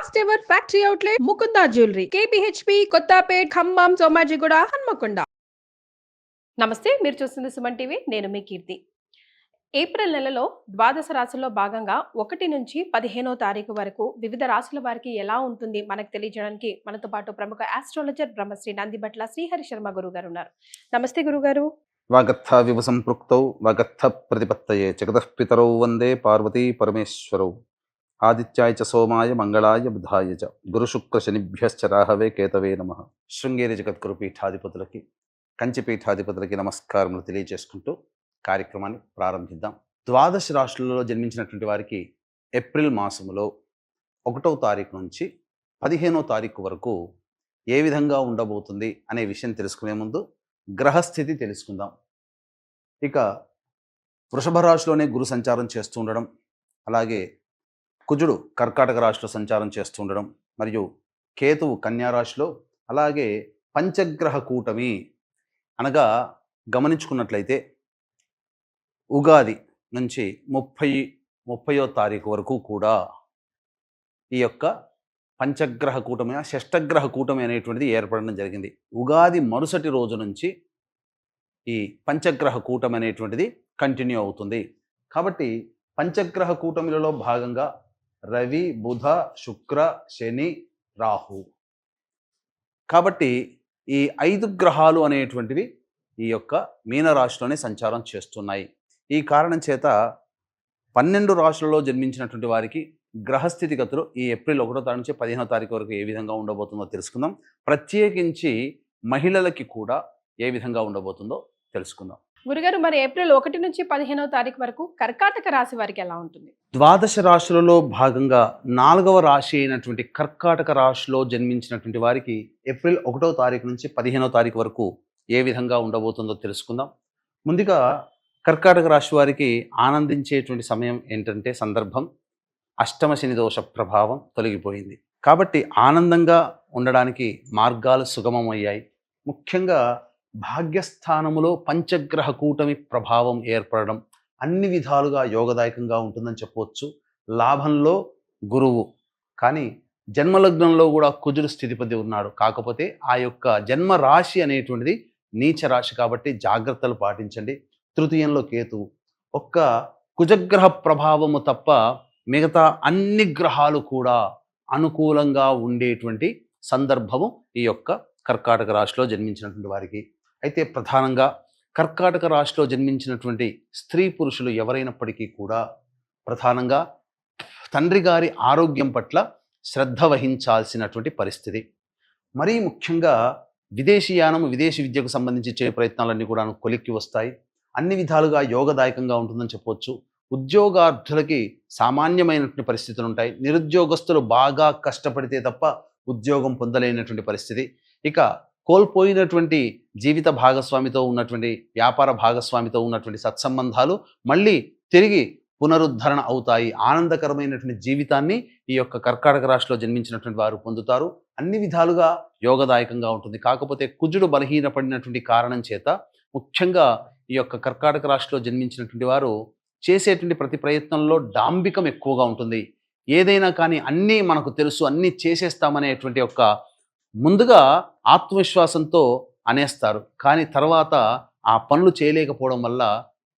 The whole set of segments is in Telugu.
First ever factory outlet Mukunda jewellery KPHB Kothapet Khammam Somajiguda Hanamkonda నమస్తే మీరు చూస్తుంది సుమన్ టీవీ నేను మీ కీర్తి. ఏప్రిల్ నెలలో ద్వాదశ రాశుల్లో భాగంగా ఒకటి నుంచి పదిహేనో తారీఖు వరకు వివిధ రాశుల వారికి ఎలా ఉంటుంది మనకు తెలియజేయడానికి మనతో పాటు ప్రముఖ ఆస్ట్రాలజర్ బ్రహ్మశ్రీ నందిబట్ల శ్రీహరి శర్మ గురువు గారు ఉన్నారు. నమస్తే గురుగారు. వాగర్థ వివ సంపృక్తౌ వాగర్థ ప్రతిపత్తయే జగతః పితరౌ వందే పార్వతీ పరమేశ్వరౌ. ఆదిత్యాయ చ సోమాయ మంగళాయ బుధాయ చ. గురుశుక్ర శనిభ్యశ్చ రాహవే కేతవే నమ. శృంగేరి జగద్గురు పీఠాధిపతులకి కంచి పీఠాధిపతులకి నమస్కారములు తెలియజేసుకుంటూ కార్యక్రమాన్ని ప్రారంభిద్దాం. ద్వాదశ రాష్ట్రాలలో జన్మించినటువంటి వారికి ఏప్రిల్ మాసములో ఒకటవ తారీఖు నుంచి పదిహేనో తారీఖు వరకు ఏ విధంగా ఉండబోతుంది అనే విషయం తెలుసుకునే ముందు గ్రహస్థితి తెలుసుకుందాం. ఇక వృషభ రాశిలోనే గురు సంచారం చేస్తూ ఉండడం అలాగే కుజుడు కర్కాటక రాశిలో సంచారం చేస్తుండడం మరియు కేతువు కన్యా రాశిలో అలాగే పంచగ్రహ కూటమి అనగా గమనించుకున్నట్లయితే ఉగాది నుంచి ముప్పై ముప్పయో తారీఖు వరకు కూడా ఈ యొక్క పంచగ్రహ కూటమి షష్టగ్రహ కూటమి అనేటువంటిది ఏర్పడడం జరిగింది. ఉగాది మరుసటి రోజు నుంచి ఈ పంచగ్రహ కూటమి అనేటువంటిది కంటిన్యూ అవుతుంది. కాబట్టి పంచగ్రహ కూటమిలలో భాగంగా రవి బుధ శుక్ర శని రాహు. కాబట్టి ఈ ఐదు గ్రహాలు అనేటువంటివి ఈ యొక్క మీనరాశిలోనే సంచారం చేస్తున్నాయి. ఈ కారణం చేత పన్నెండు రాశులలో జన్మించినటువంటి వారికి గ్రహస్థితిగతులు ఈ ఏప్రిల్ ఒకటో తారీఖు నుంచి పదిహేనో తారీఖు వరకు ఏ విధంగా ఉండబోతుందో తెలుసుకుందాం. ప్రత్యేకించి మహిళలకి కూడా ఏ విధంగా ఉండబోతుందో తెలుసుకుందాం. గురుగారు మరి ఏప్రిల్ ఒకటి నుంచి పదిహేనవ తారీఖు వరకు కర్కాటక రాశి వారికి ఎలా ఉంటుంది? ద్వాదశ రాశులలో భాగంగా నాలుగవ రాశి అయినటువంటి కర్కాటక రాశిలో జన్మించినటువంటి వారికి ఏప్రిల్ ఒకటో తారీఖు నుంచి పదిహేనవ తారీఖు వరకు ఏ విధంగా ఉండబోతుందో తెలుసుకుందాం. ముందుగా కర్కాటక రాశి వారికి ఆనందించేటువంటి సమయం ఏంటంటే సందర్భం. అష్టమ శని దోష ప్రభావం తొలగిపోయింది. కాబట్టి ఆనందంగా ఉండడానికి మార్గాలు సుగమమయ్యాయి. ముఖ్యంగా భాగ్యస్థానములో పంచగ్రహ కూటమి ప్రభావం ఏర్పడడం అన్ని విధాలుగా యోగదాయకంగా ఉంటుందని చెప్పవచ్చు. లాభంలో గురువు. కానీ జన్మలగ్నంలో కూడా కుజుడు స్థితిపతి ఉన్నాడు. కాకపోతే ఆ యొక్క జన్మ రాశి అనేటువంటిది నీచ రాశి కాబట్టి జాగ్రత్తలు పాటించండి. తృతీయంలో కేతువు. ఒక్క కుజగ్రహ ప్రభావము తప్ప మిగతా అన్ని గ్రహాలు కూడా అనుకూలంగా ఉండేటువంటి సందర్భము ఈ యొక్క కర్కాటక రాశిలో జన్మించినటువంటి వారికి. అయితే ప్రధానంగా కర్కాటక రాశిలో జన్మించినటువంటి స్త్రీ పురుషులు ఎవరైనప్పటికీ కూడా ప్రధానంగా తండ్రి గారి ఆరోగ్యం పట్ల శ్రద్ధ వహించాల్సినటువంటి పరిస్థితి. మరీ ముఖ్యంగా విదేశీయానం విదేశీ విద్యకు సంబంధించి చేయ ప్రయత్నాలన్నీ కూడా కొలిక్కి వస్తాయి. అన్ని విధాలుగా యోగదాయకంగా ఉంటుందని చెప్పవచ్చు ఉద్యోగార్థులకి సామాన్యమైనటువంటి పరిస్థితులు ఉంటాయి. నిరుద్యోగస్తులు బాగా కష్టపడితే తప్ప ఉద్యోగం పొందలేనటువంటి పరిస్థితి. ఇక కోల్పోయినటువంటి జీవిత భాగస్వామితో ఉన్నటువంటి వ్యాపార భాగస్వామితో ఉన్నటువంటి సత్సంబంధాలు మళ్ళీ తిరిగి పునరుద్ధరణ అవుతాయి. ఆనందకరమైనటువంటి జీవితాన్ని ఈ యొక్క కర్కాటక రాశిలో జన్మించినటువంటి వారు పొందుతారు. అన్ని విధాలుగా యోగదాయకంగా ఉంటుంది. కాకపోతే కుజుడు బలహీనపడినటువంటి కారణం చేత ముఖ్యంగా ఈ యొక్క కర్కాటక రాశిలో జన్మించినటువంటి వారు చేసేటువంటి ప్రతి ప్రయత్నంలో డాంబికం ఎక్కువగా ఉంటుంది. ఏదైనా కానీ అన్నీ మనకు తెలుసు. అన్నీ చేసేస్తామనేటువంటి ఒక ముందుగా ఆత్మవిశ్వాసంతో అనేస్తారు. కానీ తర్వాత ఆ పనులు చేయలేకపోవడం వల్ల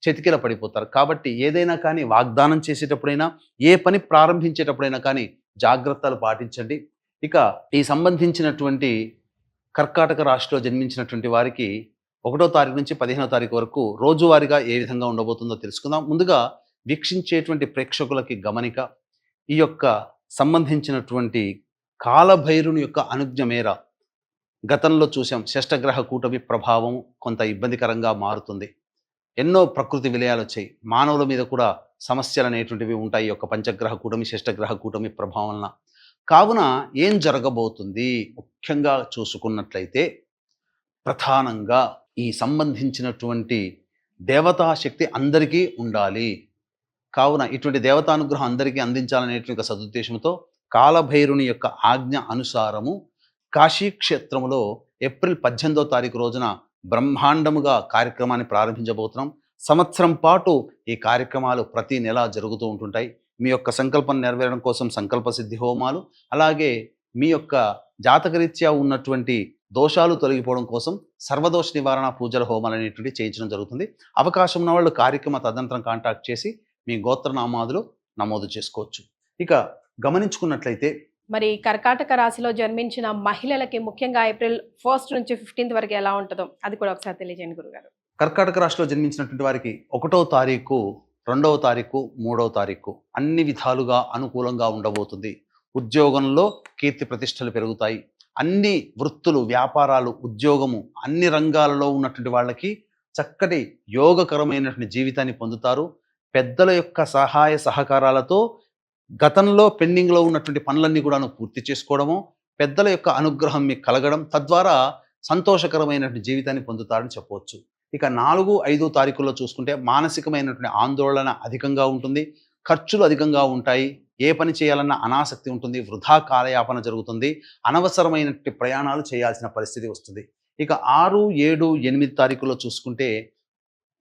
చతికిల పడిపోతారు. కాబట్టి ఏదైనా కానీ వాగ్దానం చేసేటప్పుడైనా ఏ పని ప్రారంభించేటప్పుడైనా కానీ జాగ్రత్తలు పాటించండి. ఇక ఈ సంబంధించినటువంటి కర్కాటక రాశిలో జన్మించినటువంటి వారికి ఒకటో తారీఖు నుంచి పదిహేనో తారీఖు వరకు రోజువారీగా ఏ విధంగా ఉండబోతుందో తెలుసుకుందాం. ముందుగా వీక్షించేటువంటి ప్రేక్షకులకి గమనిక. ఈ యొక్క సంబంధించినటువంటి కాలభైరుని యొక్క అనుజ్ఞ మేర గతంలో చూసాం. షష్టగ్రహ కూటమి ప్రభావం కొంత ఇబ్బందికరంగా మారుతుంది. ఎన్నో ప్రకృతి విలయాలు వచ్చాయి. మానవుల మీద కూడా సమస్యలు అనేటువంటివి ఉంటాయి. ఈ యొక్క పంచగ్రహ కూటమి షష్టగ్రహ కూటమి ప్రభావం వలన. కావున ఏం జరగబోతుంది? ముఖ్యంగా చూసుకున్నట్లయితే ప్రధానంగా ఈ సంబంధించినటువంటి దేవతా శక్తి అందరికీ ఉండాలి. కావున ఇటువంటి దేవతానుగ్రహం అందరికీ అందించాలనేటువంటి సదుద్దేశంతో కాలభైరుని యొక్క ఆజ్ఞ అనుసారము కాశీ క్షేత్రములో ఏప్రిల్ పద్దెనిమిదో తారీఖు రోజున బ్రహ్మాండముగా కార్యక్రమాన్ని ప్రారంభించబోతున్నాం. సంవత్సరం పాటు ఈ కార్యక్రమాలు ప్రతి నెల జరుగుతూ ఉంటుంటాయి. మీ యొక్క సంకల్పం నెరవేరడం కోసం సంకల్ప సిద్ధి హోమాలు అలాగే మీ యొక్క జాతకరీత్యా ఉన్నటువంటి దోషాలు తొలగిపోవడం కోసం సర్వదోష నివారణ పూజల హోమాలు అనేటువంటివి చేయించడం జరుగుతుంది. అవకాశం ఉన్న వాళ్ళు కార్యక్రమ తదనంతరం కాంటాక్ట్ చేసి మీ గోత్రనామాదులు నమోదు చేసుకోవచ్చు. ఇక గమనించుకున్నట్లయితే మరి కర్కాటక రాశిలో జన్మించిన మహిళలకి ముఖ్యంగా ఏప్రిల్ ఫస్ట్ నుంచి ఫిఫ్టీన్త్ వరకు ఎలా ఉంటుందో అది కూడా ఒకసారి తెలియజేయండి గురుగారు. కర్కాటక రాశిలో జన్మించినటువంటి వారికి ఒకటో తారీఖు రెండవ తారీఖు మూడవ తారీఖు అన్ని విధాలుగా అనుకూలంగా ఉండబోతుంది. ఉద్యోగంలో కీర్తి ప్రతిష్టలు పెరుగుతాయి. అన్ని వృత్తులు వ్యాపారాలు ఉద్యోగము అన్ని రంగాలలో ఉన్నటువంటి వాళ్ళకి చక్కటి యోగకరమైనటువంటి జీవితాన్ని పొందుతారు. పెద్దల యొక్క సహాయ సహకారాలతో గతంలో పెండింగ్లో ఉన్నటువంటి పనులన్నీ కూడాను పూర్తి చేసుకోవడము పెద్దల యొక్క అనుగ్రహం మీకు కలగడం తద్వారా సంతోషకరమైనటువంటి జీవితాన్ని పొందుతారని చెప్పవచ్చు. ఇక నాలుగు ఐదు తారీఖుల్లో చూసుకుంటే మానసికమైనటువంటి ఆందోళన అధికంగా ఉంటుంది ఖర్చులు అధికంగా ఉంటాయి ఏ పని చేయాలన్న అనాసక్తి ఉంటుంది వృధా కాలయాపన జరుగుతుంది అనవసరమైనటువంటి ప్రయాణాలు చేయాల్సిన పరిస్థితి వస్తుంది. ఇక ఆరు ఏడు ఎనిమిది తారీఖుల్లో చూసుకుంటే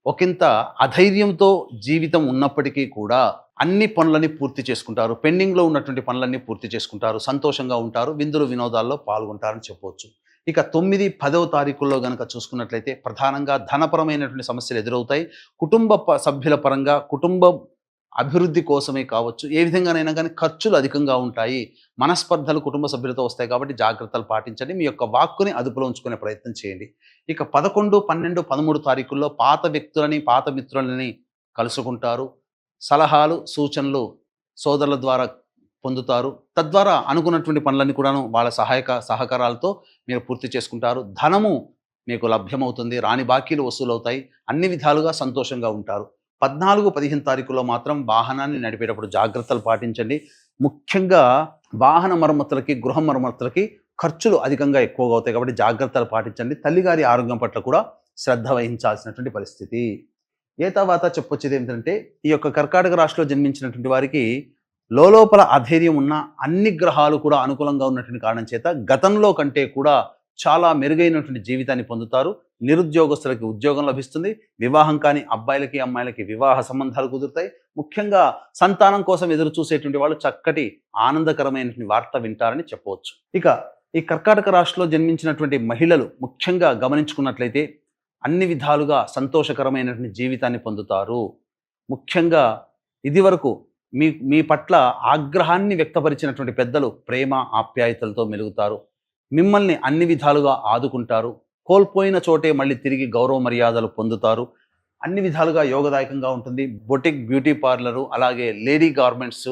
ఒకంత అధైర్యంతో జీవితం ఉన్నప్పటికీ కూడా అన్ని పనులని పూర్తి చేసుకుంటారు. పెండింగ్లో ఉన్నటువంటి పనులన్నీ పూర్తి చేసుకుంటారు. సంతోషంగా ఉంటారు. విందులు వినోదాల్లో పాల్గొంటారని చెప్పవచ్చు. ఇక తొమ్మిది పదవ తారీఖుల్లో కనుక చూసుకున్నట్లయితే ప్రధానంగా ధనపరమైనటువంటి సమస్యలు ఎదురవుతాయి. కుటుంబ ప- సభ్యుల పరంగా కుటుంబ అభివృద్ధి కోసమే కావచ్చు. ఏ విధంగానైనా కానీ ఖర్చులు అధికంగా ఉంటాయి. మనస్పర్ధలు కుటుంబ సభ్యులతో వస్తాయి కాబట్టి జాగ్రత్తలు పాటించండి. మీ యొక్క వాక్కుని అదుపులో ఉంచుకునే ప్రయత్నం చేయండి. ఇక పదకొండు పన్నెండు పదమూడు తారీఖుల్లో పాత వ్యక్తులని పాత మిత్రులని కలుసుకుంటారు. సలహాలు సూచనలు సోదరుల ద్వారా పొందుతారు. తద్వారా అనుకున్నటువంటి పనులన్నీ కూడాను వాళ్ళ సహాయక సహకారాలతో మీరు పూర్తి చేసుకుంటారు. ధనము మీకు లభ్యమవుతుంది. రాని బాకీలు వసూలవుతాయి. అన్ని విధాలుగా సంతోషంగా ఉంటారు. పద్నాలుగు పదిహేను తారీఖులో మాత్రం వాహనాన్ని నడిపేటప్పుడు జాగ్రత్తలు పాటించండి. ముఖ్యంగా వాహన మరమ్మతులకి గృహ మరమ్మతులకి ఖర్చులు అధికంగా ఎక్కువగా అవుతాయి కాబట్టి జాగ్రత్తలు పాటించండి. తల్లిగారి ఆరోగ్యం పట్ల కూడా శ్రద్ధ వహించాల్సినటువంటి పరిస్థితి. ఏ తర్వాత చెప్పొచ్చేది ఏంటంటే ఈ యొక్క కర్కాటక రాశిలో జన్మించినటువంటి వారికి లోపల అధైర్యం ఉన్న అన్ని గ్రహాలు కూడా అనుకూలంగా ఉన్నటువంటి కారణం చేత గతంలో కంటే కూడా చాలా మెరుగైనటువంటి జీవితాన్ని పొందుతారు. నిరుద్యోగస్తులకి ఉద్యోగం లభిస్తుంది. వివాహం కాని అబ్బాయిలకి అమ్మాయిలకి వివాహ సంబంధాలు కుదురుతాయి. ముఖ్యంగా సంతానం కోసం ఎదురు చూసేటువంటి వాళ్ళు చక్కటి ఆనందకరమైనటువంటి వార్త వింటారని చెప్పవచ్చు. ఇక ఈ కర్కాటక రాష్ట్రంలో జన్మించినటువంటి మహిళలు ముఖ్యంగా గమనించుకున్నట్లయితే అన్ని విధాలుగా సంతోషకరమైనటువంటి జీవితాన్ని పొందుతారు. ముఖ్యంగా ఇదివరకు మీ మీ పట్ల ఆగ్రహాన్ని వ్యక్తపరిచినటువంటి పెద్దలు ప్రేమ ఆప్యాయతలతో మెలుగుతారు. మిమ్మల్ని అన్ని విధాలుగా ఆదుకుంటారు. కోల్పోయిన చోటే మళ్ళీ తిరిగి గౌరవ మర్యాదలు పొందుతారు. అన్ని విధాలుగా యోగదాయకంగా ఉంటుంది. బొటిక్ బ్యూటీ పార్లరు అలాగే లేడీ గార్మెంట్స్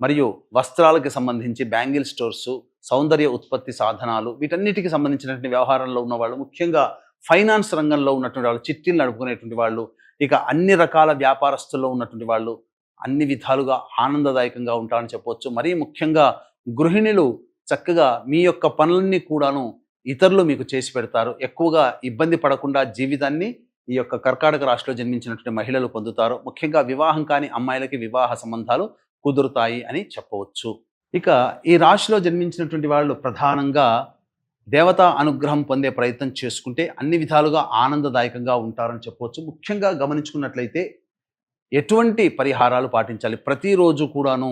మరియు వస్త్రాలకు సంబంధించి బ్యాంగిల్ స్టోర్సు సౌందర్య ఉత్పత్తి సాధనాలు వీటన్నిటికి సంబంధించినటువంటి వ్యవహారంలో ఉన్నవాళ్ళు ముఖ్యంగా ఫైనాన్స్ రంగంలో ఉన్నటువంటి వాళ్ళు చిట్టీలు నడుపుకునేటువంటి వాళ్ళు ఇక అన్ని రకాల వ్యాపారస్తుల్లో ఉన్నటువంటి వాళ్ళు అన్ని విధాలుగా ఆనందదాయకంగా ఉంటారని చెప్పవచ్చు మరీ ముఖ్యంగా గృహిణులు చక్కగా మీ యొక్క పనులన్నీ కూడాను ఇతరులు మీకు చేసి పెడతారు. ఎక్కువగా ఇబ్బంది పడకుండా జీవితాన్ని ఈ యొక్క కర్కాటక రాశిలో జన్మించినటువంటి మహిళలు పొందుతారు. ముఖ్యంగా వివాహం కాని అమ్మాయిలకి వివాహ సంబంధాలు కుదురుతాయి అని చెప్పవచ్చు. ఇక ఈ రాశిలో జన్మించినటువంటి వాళ్ళు ప్రధానంగా దేవతా అనుగ్రహం పొందే ప్రయత్నం చేసుకుంటే అన్ని విధాలుగా ఆనందదాయకంగా ఉంటారని చెప్పవచ్చు. ముఖ్యంగా గమనించుకున్నట్లయితే ఎటువంటి పరిహారాలు పాటించాలి? ప్రతిరోజు కూడాను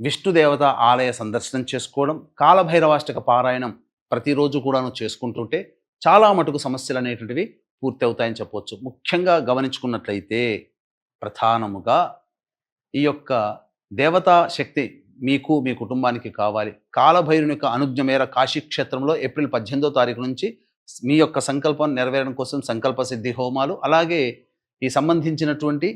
విష్ణు దేవత ఆలయ సందర్శనం చేసుకోవడం కాలభైరవాష్టక పారాయణం ప్రతిరోజు కూడాను చేసుకుంటుంటే చాలా మటుకు సమస్యలు అనేటువంటివి పూర్తి అవుతాయని చెప్పవచ్చు. ముఖ్యంగా గమనించుకున్నట్లయితే ప్రధానముగా ఈ యొక్క దేవతా శక్తి మీకు మీ కుటుంబానికి కావాలి. కాలభైరుని యొక్క అనుజ్ఞ మేర కాశీ క్షేత్రంలో ఏప్రిల్ పద్దెనిమిదో తారీఖు నుంచి మీ యొక్క సంకల్పం నెరవేరడం కోసం సంకల్ప సిద్ధి హోమాలు అలాగే ఈ సంబంధించినటువంటి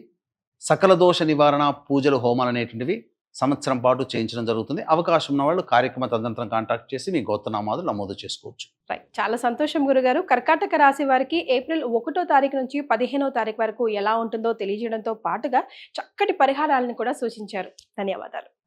సకల దోష నివారణ పూజలు హోమాలు అనేటువంటివి సంవత్సరం పాటు చేయించడం జరుగుతుంది. అవకాశం ఉన్న వాళ్ళు కార్యక్రమ తదంతరం కాంటాక్ట్ చేసి మీ గోత్రనామాలు నమోదు చేసుకోవచ్చు. రైట్. చాలా సంతోషం గురుగారు. కర్కాటక రాశి వారికి ఏప్రిల్ ఒకటో తారీఖు నుంచి పదిహేనో తారీఖు వరకు ఎలా ఉంటుందో తెలియజేయడంతో పాటుగా చక్కటి పరిహారాలను కూడా సూచించారు. ధన్యవాదాలు.